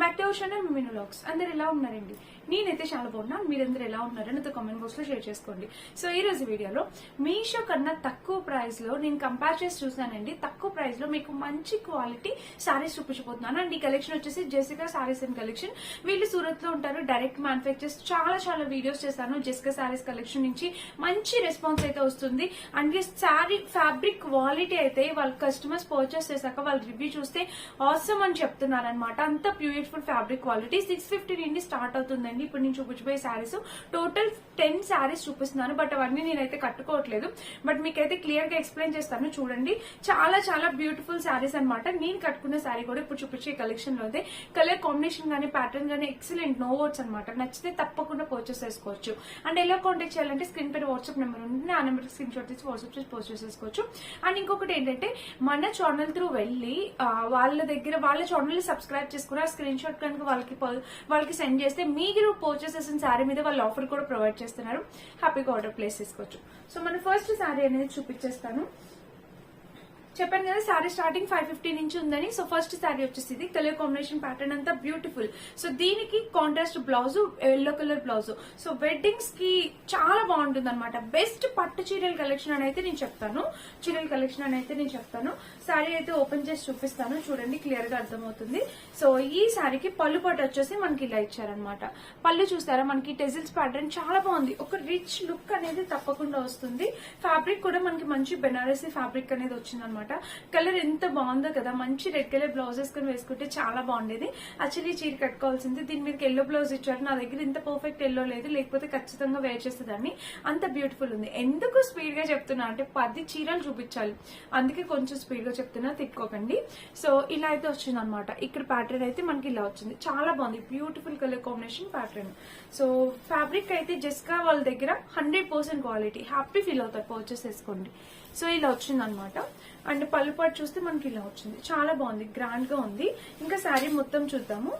Back to our channel మిను లాక్స్ అందరు ఎలా ఉన్నారండి? నేనైతే చాలా బాగున్నాను. మీరందరూ ఎలా ఉన్నారో నాతో కామెంట్ బాక్స్లో షేర్ చేసుకోండి. సో ఈ రోజు వీడియోలో మీషో కన్నా తక్కువ ప్రైస్లో నేను కంపేర్ చేసి చూసానండి. తక్కువ ప్రైస్లో మీకు మంచి క్వాలిటీ సారీస్ చూపించబోతున్నాను. అండ్ ఈ కలెక్షన్ వచ్చేసి జెసికా సారీస్ అండ్ కలెక్షన్ వీళ్ళు సూరత్లో ఉంటారు. డైరెక్ట్ మ్యానుఫ్యాక్చర్స్ చాలా చాలా వీడియోస్ చేశాను జెసికా సారీస్ కలెక్షన్ నుంచి. మంచి రెస్పాన్స్ అయితే వస్తుంది. అండ్ సారీ ఫ్యాబ్రిక్ క్వాలిటీ అయితే వాళ్ళ కస్టమర్స్ పర్చేస్ చేశాక వాళ్ళ రివ్యూ చూస్తే ఆసమ్ అని చెప్తున్నారు అనమాట అంత beautiful fabric quality six fifty నుండి స్టార్ట్ అవుతుందండి. ఇప్పుడు నేను చూపించబోయే శారీస్ టోటల్ టెన్ శారీస్ చూపిస్తున్నాను. బట్ అవన్నీ నేనైతే కట్టుకోవట్లేదు. బట్ మీకైతే క్లియర్గా ఎక్స్ప్లెయిన్ చేస్తాను. చూడండి. చాలా చాలా బ్యూటిఫుల్ శారీస్ అనమాట నేను కట్టుకున్న శారీ కూడా ఇప్పుడు చూపించే కలెక్షన్లో అయితే కలర్ కాంబినేషన్ గానీ ప్యాటర్న్ గానీ ఎక్సలెంట్ నో వర్డ్స్ అనమాట నచ్చితే తప్పకుండా పర్చేస్ చేసుకోవచ్చు. అండ్ ఎలా కాంటాక్ట్ చేయాలంటే స్క్రీన్ పైన వాట్సాప్ నెంబర్ ఉంది. ఆ నెంబర్ స్క్రీన్ షాట్ తీసి వాట్సాప్ చేసి పోస్ట్ చేసేసుకోవచ్చు. అండ్ ఇంకొకటి ఏంటంటే మన ఛానల్ త్రూ వెళ్ళి వాళ్ళ దగ్గర వాళ్ళ ఛానల్ సబ్స్క్రైబ్ చేసుకుని ఆ స్క్రీన్ షాట్ కనుక వాళ్ళకి వాళ్ళకి సెండ్ చేస్తే మీరు పర్చేస్ చేసిన శారీ మీద వాళ్ళు ఆఫర్ కూడా ప్రొవైడ్ చేస్తున్నారు. హ్యాపీగా ఆర్డర్ ప్లేస్ చేసుకోవచ్చు. సో మన ఫస్ట్ శారీ అనేది చూపించేస్తాను. చెప్పాను కదా శారీ స్టార్టింగ్ ఫైవ్ ఫిఫ్టీ నుంచి ఉందని. సో ఫస్ట్ శారీ వచ్చేసి ఇది కలర్ కాంబినేషన్ ప్యాటర్న్ అంతా బ్యూటిఫుల్ సో దీనికి contrast blouse yellow colour blouse so వెడ్డింగ్స్కి చాలా బాగుంటుంది అనమాట బెస్ట్ పట్టు చీరల కలెక్షన్ అని అయితే నేను చెప్తాను. చీరల కలెక్షన్ అని అయితే నేను చెప్తాను. శారీ అయితే ఓపెన్ చేసి చూపిస్తాను. చూడండి క్లియర్గా అర్థమవుతుంది. సో ఈ శారీకి పళ్ళు పట్టు వచ్చేసి మనకి ఇలా ఇచ్చారనమాట పళ్ళు చూస్తారా? మనకి టెజిల్స్ ప్యాటర్న్ చాలా బాగుంది. ఒక రిచ్ లుక్ అనేది తప్పకుండా వస్తుంది. ఫ్యాబ్రిక్ కూడా మనకి మంచి బెనారసీ ఫ్యాబ్రిక్ అనేది వచ్చింది అనమాట. కలర్ ఎంత బాగుందో కదా మంచి రెడ్ కలర్ బ్లౌజ్ వేసుకుని వేసుకుంటే చాలా బాగుండేది. యాక్చువల్లీ చీర కట్టుకోవాల్సింది దీని మీద ఎల్లో బ్లౌజ్ ఇచ్చారు. నా దగ్గర ఇంత పర్ఫెక్ట్ ఎల్లో లేదు లేకపోతే ఖచ్చితంగా వేర్ చేసేదాన్ని. అంత బ్యూటిఫుల్ ఉంది. ఎందుకు స్పీడ్గా చెప్తున్నా అంటే పది చీరలు చూపించాలి. అందుకే కొంచెం స్పీడ్గా చెప్తున్నా తిట్టుకోకండి. సో ఇలా అయితే వచ్చింది అనమాట ఇక్కడ ప్యాటర్న్ అయితే మనకి ఇలా వచ్చింది. చాలా బాగుంది. Beautiful colour combination pattern so fabric అయితే జస్కా వాళ్ళ దగ్గర hundred percent quality happy feel అవుతారు పర్చేస్ చేసుకోండి. సో ఇలా వచ్చింది అనమాట అండ్ పళ్ళు పాటు చూస్తే మనకి ఇలా వచ్చింది. చాలా బాగుంది. గ్రాండ్గా ఉంది. ఇంకా శారీ మొత్తం చూద్దాము.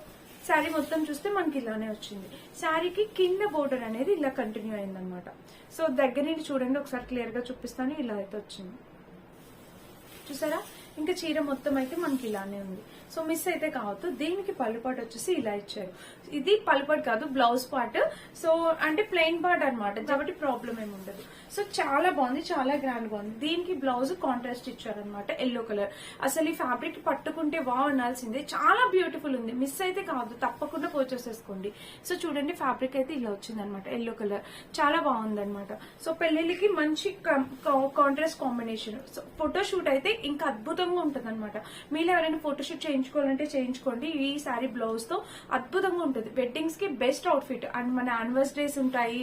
శారీ మొత్తం చూస్తే మనకి ఇలానే వచ్చింది. శారీకి కింద బోర్డర్ అనేది ఇలా కంటిన్యూ అయిందనమాట సో దగ్గర నుండి చూడండి. ఒకసారి క్లియర్గా చూపిస్తాను. ఇలా అయితే వచ్చింది. చూసారా? ఇంకా చీర మొత్తం అయితే మనకి ఇలానే ఉంది. సో మిస్ అయితే కావద్దు. దీనికి పళ్ళుపాటు వచ్చేసి ఇలా ఇచ్చారు. ఇది పల్పడ్ కాదు బ్లౌజ్ పార్ట్. సో అంటే ప్లెయిన్ పార్ట్ అన్నమాట. కాబట్టి ప్రాబ్లం ఏమి ఉండదు. సో చాలా బాగుంది చాలా గ్రాండ్గా ఉంది. దీనికి బ్లౌజ్ కాంట్రాస్ట్ ఇచ్చారనమాట ఎల్లో కలర్ అసలు ఈ ఫ్యాబ్రిక్ పట్టుకుంటే వా అనాల్సిందే. చాలా బ్యూటిఫుల్ ఉంది. మిస్ అయితే కాదు తప్పకుండా పర్చేస్ చేసుకోండి. సో చూడండి ఫ్యాబ్రిక్ అయితే ఇలా వచ్చింది అనమాట ఎల్లో కలర్ చాలా బాగుంది అనమాట సో పెళ్ళిళ్ళకి మంచి కాంట్రాస్ట్ కాంబినేషన్ సో ఫోటోషూట్ అయితే ఇంకా అద్భుతంగా ఉంటుంది అనమాట మీరు ఎవరైనా ఫోటోషూట్ చేయించుకోవాలంటే చేయించుకోండి. ఈ సారీ బ్లౌజ్తో అద్భుతంగా ఉంటుంది. వెడ్డింగ్స్కి బెస్ట్ అవుట్ఫిట్ అండ్ మన యానివర్సరీస్ ఉంటాయి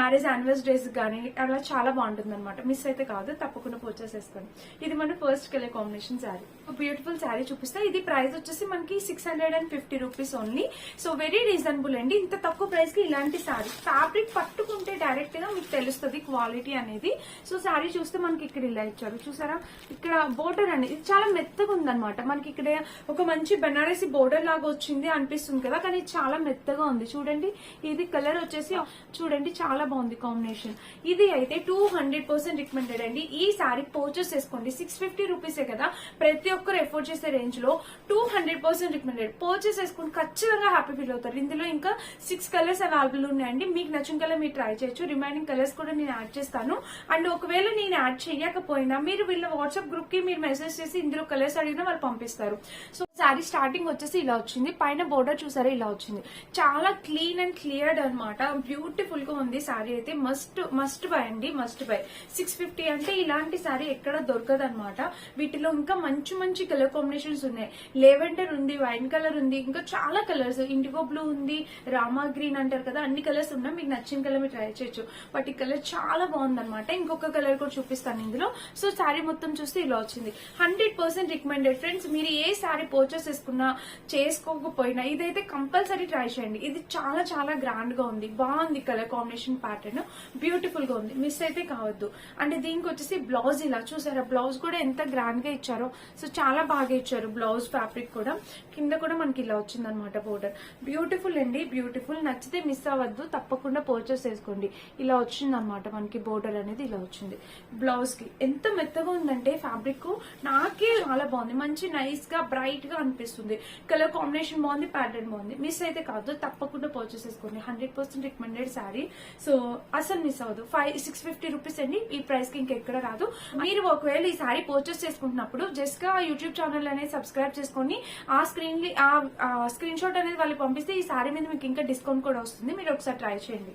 మ్యారేజ్ యానివర్సరీస్ కానీ అలా చాలా బాగుంటుంది అనమాట మిస్ అయితే కాదు తప్పకుండా పర్చేస్ చేసుకోండి ఇది మన first colour combination sari beautiful sari చూపిస్తే. ఇది ప్రైస్ వచ్చేసి మనకి six hundred and fifty rupees only so very reasonable అండి. ఇంత తక్కువ ప్రైస్కి ఇలాంటి శారీ ఫ్యాబ్రిక్ పట్టుకుంటే డైరెక్ట్గా మీకు తెలుస్తుంది క్వాలిటీ అనేది. సో శారీ చూస్తే మనకి ఇక్కడ ఇలా ఇచ్చారు. చూసారా? ఇక్కడ బోర్డర్ అనేది ఇది చాలా మెత్తగా ఉందన్నమాట. మనకి ఇక్కడ ఒక మంచి బెనారసి బోర్డర్ లాగా వచ్చింది అనిపిస్తుంది కదా. కానీ చాలా చాలా మెత్తగా ఉంది. చూడండి ఇది కలర్ వచ్చేసి చూడండి చాలా బాగుంది కాంబినేషన్ ఇది అయితే టూ హండ్రెడ్ పర్సెంట్ రికమెండెడ్ అండి. ఈ శారీ పర్చేస్ చేసుకోండి. సిక్స్ ఫిఫ్టీ రూపీసే కదా? ప్రతి ఒక్కరు ఎఫోర్డ్ చేసే రేంజ్లో two hundred percent recommended purchase చేసుకుని ఖచ్చితంగా హ్యాపీ ఫీల్ అవుతారు. ఇందులో ఇంకా సిక్స్ కలర్స్ అవైలబుల్ ఉన్నాయండి. మీకు నచ్చిన కలర్ మీరు ట్రై చేయొచ్చు. రిమైనింగ్ కలర్స్ కూడా నేను యాడ్ చేస్తాను. అండ్ ఒకవేళ నేను యాడ్ చేయకపోయినా మీరు వీళ్ళ వాట్సాప్ గ్రూప్కి మీరు మెసేజ్ చేసి ఇందులో కలర్స్ అడిగినా వాళ్ళు పంపిస్తారు. సో శారీ స్టార్టింగ్ వచ్చేసి ఇలా వచ్చింది. పైన బోర్డర్ చూసారా? ఇలా వచ్చింది. చాలా క్లీన్ అండ్ క్లియర్డ్ అనమాట బ్యూటిఫుల్గా ఉంది శారీ అయితే. మస్ట్ మస్ట్ బై అండి. మస్ట్ బై సిక్స్ ఫిఫ్టీ అంటే ఇలాంటి శారీ ఎక్కడ దొరకదు అనమాట వీటిలో ఇంకా మంచి మంచి కలర్ కాంబినేషన్స్ ఉన్నాయి. లెవెండర్ ఉంది వైన్ కలర్ ఉంది ఇంకా చాలా కలర్స్ ఇండిగో బ్లూ ఉంది రామా గ్రీన్ అంటారు కదా అన్ని కలర్స్ ఉన్నా మీకు నచ్చిన కలర్ మీరు ట్రై చేయొచ్చు. బట్ ఈ కలర్ చాలా బాగుంది అనమాట ఇంకొక కలర్ కూడా చూపిస్తాను ఇందులో. సో శారీ మొత్తం చూస్తే ఇలా వచ్చింది. హండ్రెడ్ పర్సెంట్ రికమెండెడ్ ఫ్రెండ్స్ మీరు ఏ శారీ పర్చేస్ చేసుకున్నా చేసుకోకపోయినా ఇదైతే కంపల్సరీ ట్రై చేయండి. ఇది చాలా చాలా గ్రాండ్గా ఉంది. బాగుంది కలర్ కాంబినేషన్ ప్యాటర్న్. బ్యూటిఫుల్గా ఉంది. మిస్ అయితే కావద్దు. అంటే దీనికి వచ్చేసి బ్లౌజ్ ఇలా చూసారా? బ్లౌజ్ కూడా ఎంత గ్రాండ్గా ఇచ్చారో. సో చాలా బాగా ఇచ్చారు బ్లౌజ్ ఫ్యాబ్రిక్ కూడా. కింద కూడా మనకి ఇలా వచ్చింది అనమాట బోర్డర్. బ్యూటిఫుల్ అండి. బ్యూటిఫుల్. నచ్చితే మిస్ అవ్వద్దు. తప్పకుండా పర్చేస్ చేసుకోండి. ఇలా వచ్చింది అనమాట మనకి బోర్డర్ అనేది ఇలా వచ్చింది. బ్లౌజ్కి ఎంత మెత్తగా ఉందంటే ఫ్యాబ్రిక్ నాకే చాలా బాగుంది. మంచి నైస్గా బ్రైట్గా అనిపిస్తుంది. కలర్ కాంబినేషన్ బాగుంది ప్యాటర్న్ బాగుంది. మిస్ అయితే కాదు తప్పకుండా పర్చేస్ చేసుకోండి. Hundred percent recommended sari so అసలు మిస్ అవ్వదు. ఫైవ్ సిక్స్ ఫిఫ్టీ రూపీస్ అండి. ఈ ప్రైస్కి ఇంకెక్కడ రాదు. మీరు ఒకవేళ ఈ శారీ పర్చేస్ చేసుకుంటున్నప్పుడు జస్ట్గా యూట్యూబ్ ఛానల్ అనేది సబ్స్క్రైబ్ చేసుకొని ఆ స్క్రీన్ ఆ స్క్రీన్ షాట్ అనేది వాళ్ళకి పంపిస్తే ఈ శారీ మీద మీకు ఇంకా డిస్కౌంట్ కూడా వస్తుంది. మీరు ఒకసారి ట్రై చేయండి.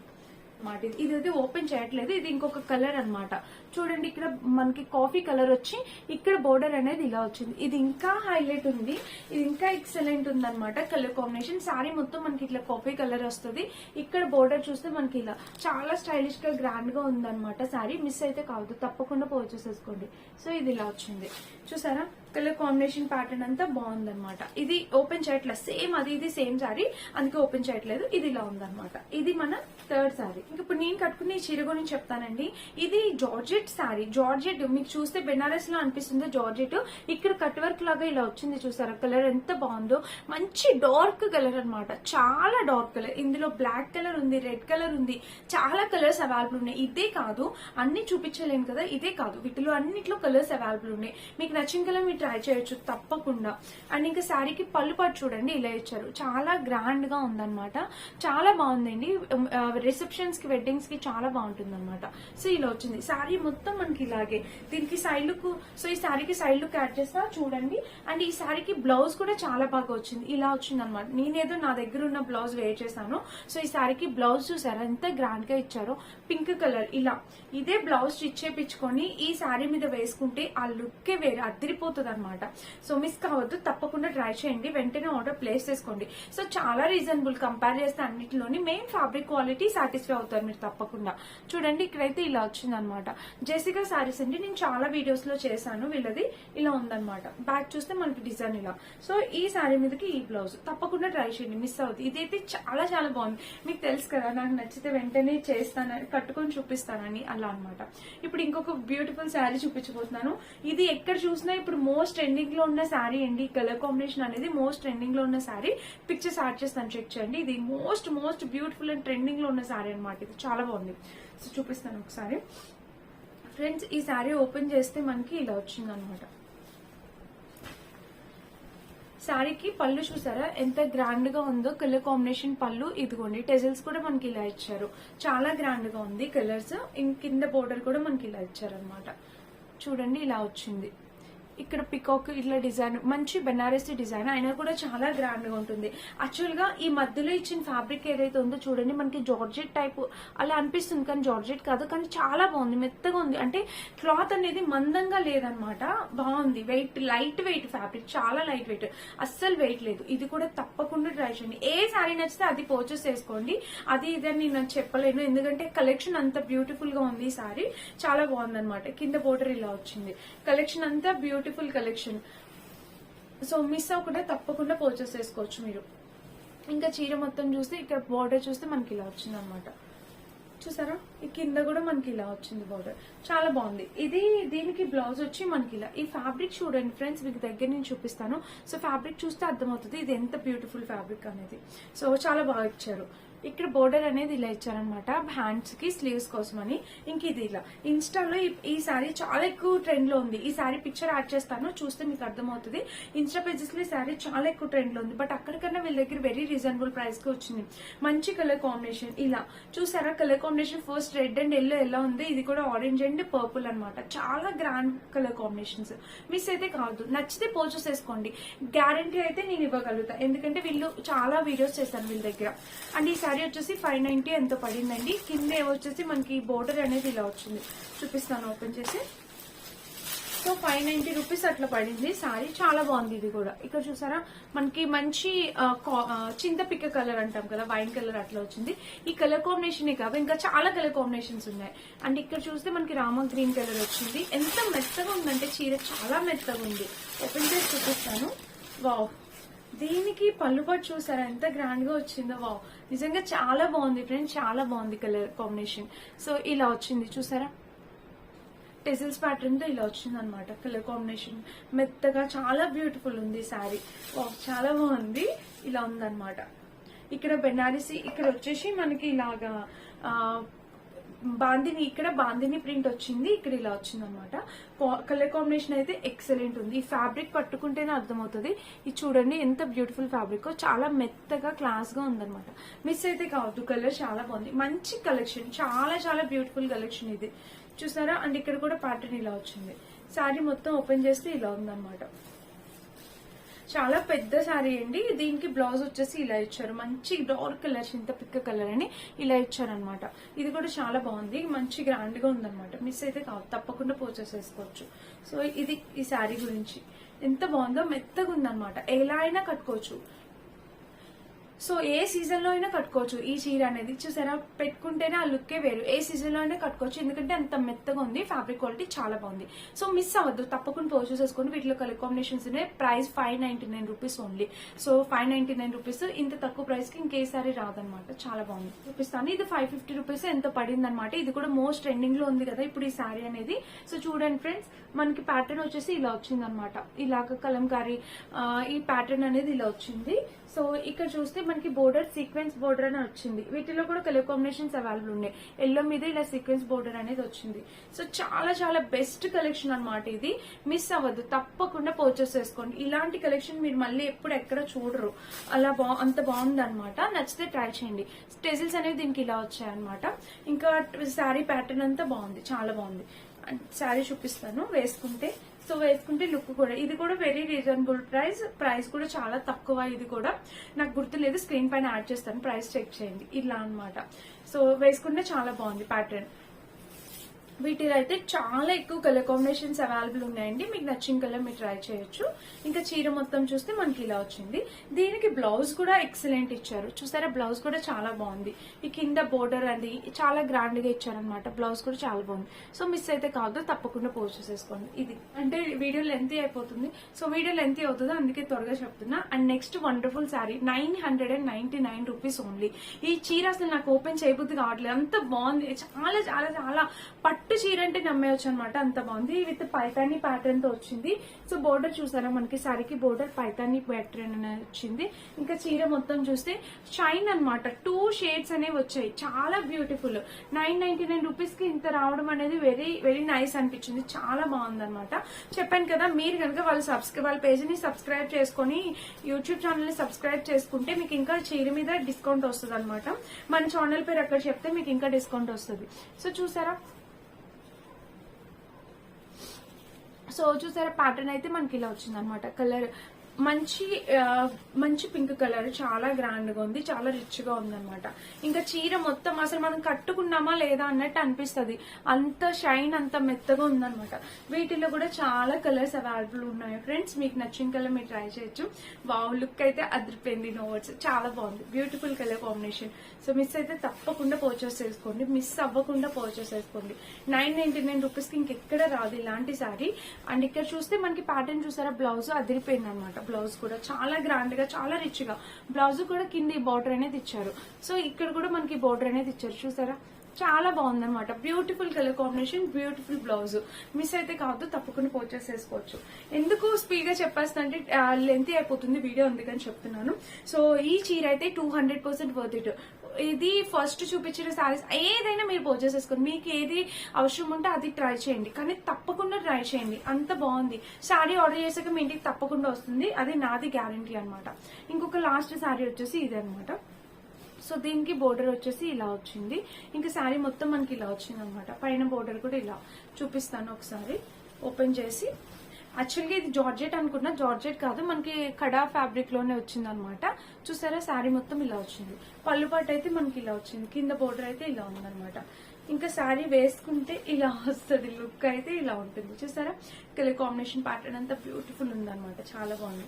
ఇది అయితే ఓపెన్ చేయట్లేదు. ఇది ఇంకొక కలర్ అనమాట చూడండి ఇక్కడ మనకి కాఫీ కలర్ వచ్చి ఇక్కడ బోర్డర్ అనేది ఇలా వచ్చింది. ఇది ఇంకా హైలైట్ ఉంది. ఇది ఇంకా ఎక్సలెంట్ ఉంది అనమాట కలర్ కాంబినేషన్ సారీ మొత్తం మనకి ఇట్లా కాఫీ కలర్ వస్తుంది. ఇక్కడ బోర్డర్ చూస్తే మనకి ఇలా చాలా స్టైలిష్గా గ్రాండ్గా ఉందన్నమాట సారీ మిస్ అయితే కావద్దు తప్పకుండా పర్చేస్ చేసుకోండి. సో ఇది ఇలా వచ్చింది. చూసారా? కలర్ కాంబినేషన్ ప్యాటర్న్ అంతా బాగుందన్నమాట. ఇది ఓపెన్ చేయట్లేదు. సేమ్ అది ఇది సేమ్ సారీ అందుకే ఓపెన్ చేయట్లేదు. ఇది ఇలా ఉందన్నమాట. ఇది మన థర్డ్ సారీ ఇంక ఇప్పుడు నేను కట్టుకునే చీర గురించి చెప్తానండి. ఇది జార్జెట్ సారీ జార్జెట్ మీకు చూస్తే బెనారస్లో అనిపిస్తుంది జార్జెట్ ఇక్కడ కట్ వర్క్ లాగా ఇలా వచ్చింది చూసారా? కలర్ ఎంత బాగుందో. మంచి డార్క్ కలర్ అన్నమాట. చాలా డార్క్ కలర్ ఇందులో బ్లాక్ కలర్ ఉంది రెడ్ కలర్ ఉంది. చాలా కలర్స్ అవైలబుల్ ఉన్నాయి. ఇదే కాదు అన్ని చూపించలేను కదా. ఇదే కాదు. వీటిలో అన్నిట్లో కలర్స్ అవైలబుల్ ఉన్నాయి. మీకు నచ్చిన కలర్ మీరు ట్రై చేయొచ్చు తప్పకుండా. అండ్ ఇంకా శారీకి పళ్ళు పాటు చూడండి. ఇలా ఇచ్చారు. చాలా గ్రాండ్గా ఉందన్నమాట. చాలా బాగుందండి. రిసెప్షన్స్కి వెడ్డింగ్స్కి చాలా బాగుంటుంది అనమాట సో ఇలా వచ్చింది. శారీ మొత్తం మనకి ఇలాగే. దీనికి సైడ్ లుక్ సో ఈ శారీకి సైడ్ లుక్ యాడ్ చేస్తా చూడండి. అండ్ ఈ శారీకి బ్లౌజ్ కూడా చాలా బాగా వచ్చింది. ఇలా వచ్చింది అనమాట నేనేదో నా దగ్గర ఉన్న బ్లౌజ్ వేర్ చేశాను. సో ఈ శారీకి బ్లౌజ్ చూసారా? ఎంత గ్రాండ్గా ఇచ్చారో. పింక్ కలర్ ఇలా. ఇదే బ్లౌజ్ స్టిచ్ చేపించుకొని ఈ శారీ మీద వేసుకుంటే ఆ లుక్కే వేరే అదిరిపోతుంది అనమాట సో మిస్ కావద్దు తప్పకుండా ట్రై చేయండి. వెంటనే ఆర్డర్ ప్లేస్ చేసుకోండి. సో చాలా రీజనబుల్ కంపేర్ చేస్తే అన్నింటిలోని మెయిన్ ఫ్యాబ్రిక్ క్వాలిటీ సాటిస్ఫై అవుతారు మీరు తప్పకుండా. చూడండి ఇక్కడైతే ఇలా వచ్చింది అనమాట జెసికా శారీస్ అండి. నేను చాలా వీడియోస్లో చేశాను. వీళ్ళది ఇలా ఉందన్నమాట. బ్యాక్ చూస్తే మనకి డిజైన్ ఇలా. సో ఈ శారీ మీదకి ఈ బ్లౌజ్ తప్పకుండా ట్రై చేయండి. మిస్ అవుతుంది ఇదైతే చాలా చాలా బాగుంది. మీకు తెలుసు కదా నాకు నచ్చితే వెంటనే చేస్తానని కట్టుకొని చూపిస్తానని అలా అనమాట ఇప్పుడు ఇంకొక బ్యూటిఫుల్ శారీ చూపించబోతున్నాను. ఇది ఎక్కడ చూసినా ఇప్పుడు మోస్ట్ ట్రెండింగ్లో ఉన్న శారీ అండి. కలర్ కాంబినేషన్ అనేది మోస్ట్ ట్రెండింగ్లో ఉన్న శారీ పిక్చర్స్ యాడ్ చేస్తాను. చెక్ చేయండి. ఇది మోస్ట్ మోస్ట్ బ్యూటిఫుల్ అండ్ ట్రెండింగ్లో ఉన్న శారీ అనమాట ఇది చాలా బాగుంది. సో చూపిస్తాను ఒకసారి. ఫ్రెండ్స్ ఈ శారీ ఓపెన్ చేస్తే మనకి ఇలా వచ్చింది అనమాట శారీకి పళ్ళు చూసారా? ఎంత గ్రాండ్గా ఉందో కలర్ కాంబినేషన్ పళ్ళు. ఇదిగోండి టెజల్స్ కూడా మనకి ఇలా ఇచ్చారు. చాలా గ్రాండ్గా ఉంది కలర్స్. కింద బోర్డర్ కూడా మనకి ఇలా ఇచ్చారు అనమాట చూడండి ఇలా వచ్చింది. ఇక్కడ పికాక్ ఇట్లా డిజైన్ మంచి బెనారసీ డిజైన్ అయినా కూడా చాలా గ్రాండ్గా ఉంటుంది. యాక్చువల్గా ఈ మధ్యలో ఇచ్చిన ఫ్యాబ్రిక్ ఏదైతే ఉందో చూడండి మనకి జార్జెట్ టైప్ అలా అనిపిస్తుంది కానీ జార్జెట్ కాదు కానీ చాలా బాగుంది మెత్తగా ఉంది. అంటే క్లాత్ అనేది మందంగా లేదనమాట బాగుంది. వెయిట్ లైట్ వెయిట్ ఫ్యాబ్రిక్ చాలా లైట్ వెయిట్ అస్సలు వెయిట్ లేదు. ఇది కూడా తప్పకుండా ట్రై చేయండి. ఏ శారీ నచ్చితే అది పర్చేస్ చేసుకోండి. అది ఇదని నేను చెప్పలేను ఎందుకంటే కలెక్షన్ అంత బ్యూటిఫుల్గా ఉంది ఈ శారీ చాలా బాగుంది అనమాట కింద బోర్డర్ ఇలా వచ్చింది. కలెక్షన్ అంతా beautiful beautiful collection. So miss అవ్వకుండా తప్పకుండా పర్చేస్ చేసుకోవచ్చు మీరు. ఇంకా చీర మొత్తం చూస్తే ఇక్కడ బార్డర్ చూస్తే మనకి ఇలా వచ్చింది అనమాట చూసారా? ఈ కింద కూడా మనకి ఇలా వచ్చింది బార్డర్ చాలా బాగుంది. ఇది దీనికి బ్లౌజ్ వచ్చి మనకి ఇలా ఈ ఫ్యాబ్రిక్ చూడండి ఫ్రెండ్స్ మీకు దగ్గర నుంచి చూపిస్తాను. సో ఫ్యాబ్రిక్ చూస్తే అర్థమవుతుంది ఇది ఎంత బ్యూటిఫుల్ ఫ్యాబ్రిక్ అనేది. సో చాలా బాగా ఇచ్చారు. ఇక్కడ బోర్డర్ అనేది ఇలా ఇచ్చారనమాట హ్యాండ్స్కి స్లీవ్స్ కోసం అని ఇంక ఇది ఇలా. ఇన్స్టాలో ఈ- ఈ సారీ చాలా ఎక్కువ ట్రెండ్లో ఉంది. ఈ సారీ పిక్చర్ యాడ్ చేస్తాను చూస్తే మీకు అర్థమవుతుంది. ఇన్స్టా పేజెస్లో ఈ సారీ చాలా ఎక్కువ ట్రెండ్లో ఉంది. బట్ అక్కడికన్నా వీళ్ళ దగ్గర వెరీ రీజనబుల్ ప్రైస్కి వచ్చింది. మంచి కలర్ కాంబినేషన్ ఇలా. చూసారా? Colour combination first red and yellow ఎలా ఉంది? ఇది కూడా ఆరెంజ్ అండ్ పర్పుల్ అనమాట చాలా గ్రాండ్ కలర్ కాంబినేషన్స్ మిస్ అయితే కాదు. నచ్చితే పర్చేస్ చేసుకోండి. గ్యారంటీ అయితే నేను ఇవ్వగలుగుతా. ఎందుకంటే వీళ్ళు చాలా వీడియోస్ చేశాను వీళ్ళ దగ్గర. అండ్ ఈ శారీ వచ్చేసి ఫైవ్ నైన్టీ ఎంతో పడిందండి. కింద వచ్చేసి మనకి బోర్డర్ అనేది ఇలా వచ్చింది. చూపిస్తాను ఓపెన్ చేసి. సో ఫైవ్ నైన్టీ రూపీస్ అట్లా పడింది. సారీ చాలా బాగుంది ఇది కూడా. ఇక్కడ చూసారా? మనకి మంచి కా- చింతపిక్క కలర్ అంటాం కదా వైన్ కలర్ అట్లా వచ్చింది. ఈ కలర్ కాంబినేషన్ కాదు ఇంకా చాలా కలర్ కాంబినేషన్స్ ఉన్నాయి. అండ్ ఇక్కడ చూస్తే మనకి రామ గ్రీన్ కలర్ వచ్చింది. ఎంత మెత్తగా ఉందంటే చీర చాలా మెత్తగా ఉంది. ఓపెన్ చేసి చూపిస్తాను. వావ్. దీనికి పళ్ళు పట్టు చూసారా? ఎంత గ్రాండ్గా వచ్చిందో వావ్. నిజంగా చాలా బాగుంది ఫ్రెండ్స్ చాలా బాగుంది కలర్ కాంబినేషన్. సో ఇలా వచ్చింది. చూసారా? టెజిల్స్ ప్యాటర్న్తో ఇలా వచ్చింది అనమాట కలర్ కాంబినేషన్. మెత్తగా చాలా బ్యూటిఫుల్ ఉంది శారీ. చాలా బాగుంది. ఇలా ఉందన్నమాట. ఇక్కడ బెనారసీ ఇక్కడ వచ్చేసి మనకి ఇలాగా బాందిని ఇక్కడ బాందిని ప్రింట్ వచ్చింది ఇక్కడ ఇలా వచ్చింది అనమాట కలర్ కాంబినేషన్ అయితే ఎక్సలెంట్ ఉంది. ఈ ఫ్యాబ్రిక్ పట్టుకుంటేనే అర్థమవుతుంది. ఇది చూడండి ఎంత బ్యూటిఫుల్ ఫ్యాబ్రిక్. చాలా మెత్తగా క్లాస్గా ఉందన్నమాట. మిస్ అయితే కావద్దు కలర్ చాలా బాగుంది. మంచి కలెక్షన్ చాలా చాలా బ్యూటిఫుల్ కలెక్షన్ ఇది. చూసారా? అండ్ ఇక్కడ కూడా ప్యాటర్న్ ఇలా వచ్చింది. శారీ మొత్తం ఓపెన్ చేస్తే ఇలా ఉందన్నమాట. చాలా పెద్ద శారీ అండి. దీనికి బ్లౌజ్ వచ్చేసి ఇలా ఇచ్చారు. మంచి డార్క్ కలర్ చింత పిక్క కలర్ అని ఇలా ఇచ్చారనమాట ఇది కూడా చాలా బాగుంది. మంచి గ్రాండ్గా ఉందన్నమాట. మిస్ అయితే కాదు తప్పకుండా పర్చేస్ చేసుకోవచ్చు. సో ఇది ఈ శారీ గురించి. ఎంత బాగుందో మెత్తగా ఉందన్నమాట. ఎలా అయినా కట్టుకోవచ్చు. సో ఏ సీజన్లో అయినా కట్టుకోవచ్చు. ఈ చీర అనేది చూసారా? పెట్టుకుంటేనే ఆ లుక్కే వేరు. ఏ సీజన్లో అయినా కట్టుకోవచ్చు. ఎందుకంటే అంత మెత్తగా ఉంది. ఫ్యాబ్రిక్ క్వాలిటీ చాలా బాగుంది. సో మిస్ అవ్వద్దు. తప్పకుండా పర్చేస్ చేసుకోండి వీటిలో కలర్ కాంబినేషన్స్ ఉన్నాయి. Price five ninety nine rupees only. So five ninety nine rupees. ఇంత తక్కువ ప్రైస్కి ఇంకేసారి రాదనమాట. చాలా బాగుంది. చూపిస్తాను. ఇది ఫైవ్ ఫిఫ్టీ రూపీస్ ఎంత పడింది అనమాట ఇది కూడా మోస్ట్ ట్రెండింగ్లో ఉంది కదా ఇప్పుడు ఈ శారీ అనేది. సో చూడండి ఫ్రెండ్స్ మనకి ప్యాటర్న్ వచ్చేసి ఇలా వచ్చింది అనమాట ఇలాగ కలంకారీ ఈ ప్యాటర్న్ అనేది ఇలా వచ్చింది. సో ఇక్కడ చూస్తే మనకి బోర్డర్ సీక్వెన్స్ బోర్డర్ అని వచ్చింది. వీటిలో కూడా కలర్ కాంబినేషన్స్ అవైలబుల్ ఉన్నాయి ఎల్లో మీద ఇలా సీక్వెన్స్ బోర్డర్ అనేది వచ్చింది. సో చాలా చాలా బెస్ట్ కలెక్షన్ అన్నమాట ఇది. మిస్ అవ్వద్దు. తప్పకుండా పర్చేస్ చేసుకోండి. ఇలాంటి కలెక్షన్ మీరు మళ్ళీ ఎప్పుడు ఎక్కడ చూడరు. అలా బా అంత బాగుంది అనమాట నచ్చితే ట్రై చేయండి. స్టెజిల్స్ అనేవి దీనికి ఇలా వచ్చాయన్నమాట. ఇంకా శారీ ప్యాటర్న్ అంతా బాగుంది. చాలా బాగుంది. శారీ చూపిస్తాను. వేసుకుంటే సో వేసుకుంటే లుక్ కూడా. ఇది కూడా వెరీ రీజనబుల్ ప్రైస్ ప్రైస్ కూడా చాలా తక్కువ ఇది కూడా. నాకు గుర్తులేదు స్క్రీన్ పైన యాడ్ చేస్తాను ప్రైస్ చెక్ చేయండి. ఇలా అన్నమాట. సో వేసుకుంటే చాలా బాగుంది ప్యాటర్న్ వీటిలో అయితే చాలా ఎక్కువ కలర్ కాంబినేషన్స్ అవైలబుల్ ఉన్నాయండి. మీకు నచ్చిన కలర్ మీరు ట్రై చేయొచ్చు. ఇంకా చీర మొత్తం చూస్తే మనకి ఇలా వచ్చింది. దీనికి బ్లౌజ్ కూడా ఎక్సలెంట్ ఇచ్చారు. చూసారా? బ్లౌజ్ కూడా చాలా బాగుంది. ఈ కింద బోర్డర్ అది చాలా గ్రాండ్గా ఇచ్చారనమాట బ్లౌజ్ కూడా చాలా బాగుంది. సో మిస్ అయితే కాదు తప్పకుండా పోస్ట్ చేసేసుకోండి. ఇది అంటే వీడియో లెంత్ అయిపోతుంది. సో వీడియో లెంత్ అవుతుంది. అందుకే త్వరగా చెప్తున్నా. And next wonderful sari nine hundred and ninety nine rupees only ఈ చీర అసలు నాకు ఓపెన్ చేయబుద్ధి కావట్లేదు. అంత బాగుంది. చాలా చాలా చాలా పట్టు చీర అంటే నమ్మేయచ్చు అనమాట అంత బాగుంది. విత్ పైతాని ప్యాటర్న్తో వచ్చింది. సో బోర్డర్ చూసారా? మనకి సరికి బోర్డర్ పైతాని ప్యాటర్న్ అనేది వచ్చింది. ఇంకా చీర మొత్తం చూస్తే షైన్ అన్నమాట. టూ షేడ్స్ అనేవి వచ్చాయి. చాలా బ్యూటిఫుల్ నైన్ నైన్టీ నైన్ రూపీస్కి ఇంత రావడం అనేది వెరీ వెరీ నైస్ అనిపించింది. చాలా బాగుంది అనమాట చెప్పాను కదా మీరు కనుక వాళ్ళ సబ్స్క్రైబ్ వాళ్ళ పేజ్ని సబ్స్క్రైబ్ చేసుకొని యూట్యూబ్ ఛానల్ని సబ్స్క్రైబ్ చేసుకుంటే మీకు ఇంకా చీర మీద డిస్కౌంట్ వస్తుంది అనమాట మన ఛానల్ పేరు అక్కడ చెప్తే మీకు ఇంకా డిస్కౌంట్ వస్తుంది. సో చూసారా? సో చూసారా ప్యాటర్న్ అయితే మనకి ఇలా వచ్చింది అనమాట కలర్ మంచి మంచి పింక్ కలర్ చాలా గ్రాండ్గా ఉంది చాలా రిచ్గా ఉంది అనమాట ఇంకా చీర మొత్తం అసలు మనం కట్టుకున్నామా లేదా అన్నట్టు అనిపిస్తుంది. అంత షైన్ అంత మెత్తగా ఉందన్నమాట. వీటిలో కూడా చాలా కలర్స్ అవైలబుల్ ఉన్నాయి ఫ్రెండ్స్. మీకు నచ్చిన కలర్ మీరు ట్రై చేయొచ్చు. వావ్ లుక్ అయితే అదిరిపోయింది నోట్స్ చాలా బాగుంది. Beautiful colour combination. So miss అయితే తప్పకుండా పర్చేస్ చేసుకోండి. మిస్ అవ్వకుండా పర్చేస్ చేసుకోండి. నైన్ నైన్టీ నైన్ రూపీస్కి ఇంకెక్కడ రాదు ఇలాంటి సారీ అండ్ ఇక్కడ చూస్తే మనకి ప్యాటర్న్ చూసారా బ్లౌజ్ అదిరిపోయింది అనమాట బ్లౌజ్ కూడా చాలా గ్రాండ్గా చాలా రిచ్గా. బ్లౌజ్ కూడా కింద బార్డర్ అనేది ఇచ్చారు సో ఇక్కడ కూడా మనకి బార్డర్ అనేది ఇచ్చారు చూసారా? చాలా బాగుంది అనమాట beautiful colour combination beautiful blouse miss అయితే కావద్దు తప్పకుండా పర్చేస్ చేసుకోవచ్చు. ఎందుకు స్పీడ్గా చెప్పేస్తుంటే లెంత్ అయిపోతుంది వీడియో అందుకని చెప్తున్నాను. సో ఈ చీర అయితే two hundred percent worth it ఇది ఫస్ట్ చూపించిన శారీస్ ఏదైనా మీరు పర్చేస్ చేసుకోండి. మీకు ఏది అవసరం ఉంటే అది ట్రై చేయండి. కానీ తప్పకుండా ట్రై చేయండి. అంత బాగుంది. శారీ ఆర్డర్ చేసాక మీ ఇంటికి తప్పకుండా వస్తుంది. అది నాది గ్యారంటీ అనమాట ఇంకొక లాస్ట్ శారీ వచ్చేసి ఇదే అనమాట సో దీనికి బోర్డర్ వచ్చేసి ఇలా వచ్చింది. ఇంకా శారీ మొత్తం మనకి ఇలా వచ్చింది అనమాట పైన బోర్డర్ కూడా ఇలా చూపిస్తాను ఒకసారి. ఓపెన్ చేసి. యాక్చువల్గా ఇది జార్జెట్ అనుకున్నా. జార్జెట్ కాదు మనకి కడా ఫ్యాబ్రిక్లోనే వచ్చింది అనమాట చూసారా? శారీ మొత్తం ఇలా వచ్చింది. పళ్ళు పాటు అయితే మనకి ఇలా వచ్చింది. కింద బోర్డర్ అయితే ఇలా ఉందనమాట ఇంకా శారీ వేసుకుంటే ఇలా వస్తుంది. లుక్ అయితే ఇలా ఉంటుంది. చూసారా? కలర్ కాంబినేషన్ ప్యాటర్న్ అంతా బ్యూటిఫుల్ ఉందనమాట చాలా బాగుంది.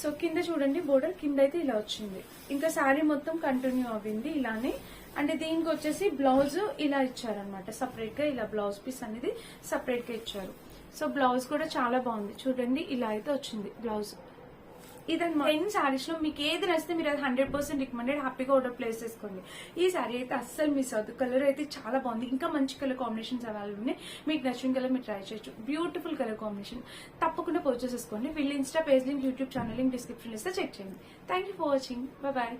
సో కింద చూడండి బోర్డర్ కింద అయితే ఇలా వచ్చింది. ఇంకా శారీ మొత్తం కంటిన్యూ అవ్వింది ఇలానే. అంటే దీనికి వచ్చేసి బ్లౌజ్ ఇలా ఇచ్చారనమాట సపరేట్గా ఇలా బ్లౌజ్ పీస్ అనేది సపరేట్గా ఇచ్చారు. సో బ్లౌజ్ కూడా చాలా బాగుంది. చూడండి ఇలా అయితే వచ్చింది బ్లౌజ్ ఇదన్నమాట. టెన్ సారీస్లో మీకు ఏది నచ్చితే మీరు అది హండ్రెడ్ పర్సెంట్ రికమెండెడ్ హ్యాపీగా ఆర్డర్ ప్లేస్ చేసుకోండి. ఈ సారీ అయితే అస్సలు మిస్ అవుతుంది కలర్ అయితే చాలా బాగుంది. ఇంకా మంచి కలర్ కాంబినేషన్స్ అవైలబుల్ ఉన్నాయి. మీకు నచ్చిన కలర్ మీరు ట్రై చేయొచ్చు. బ్యూటిఫుల్ కలర్ కాంబినేషన్ తప్పకుండా పర్చేస్ చేసుకోండి. వీళ్ళు Insta page link YouTube channel link description ఇస్తే చెక్ చేయండి. Thank you for watching bye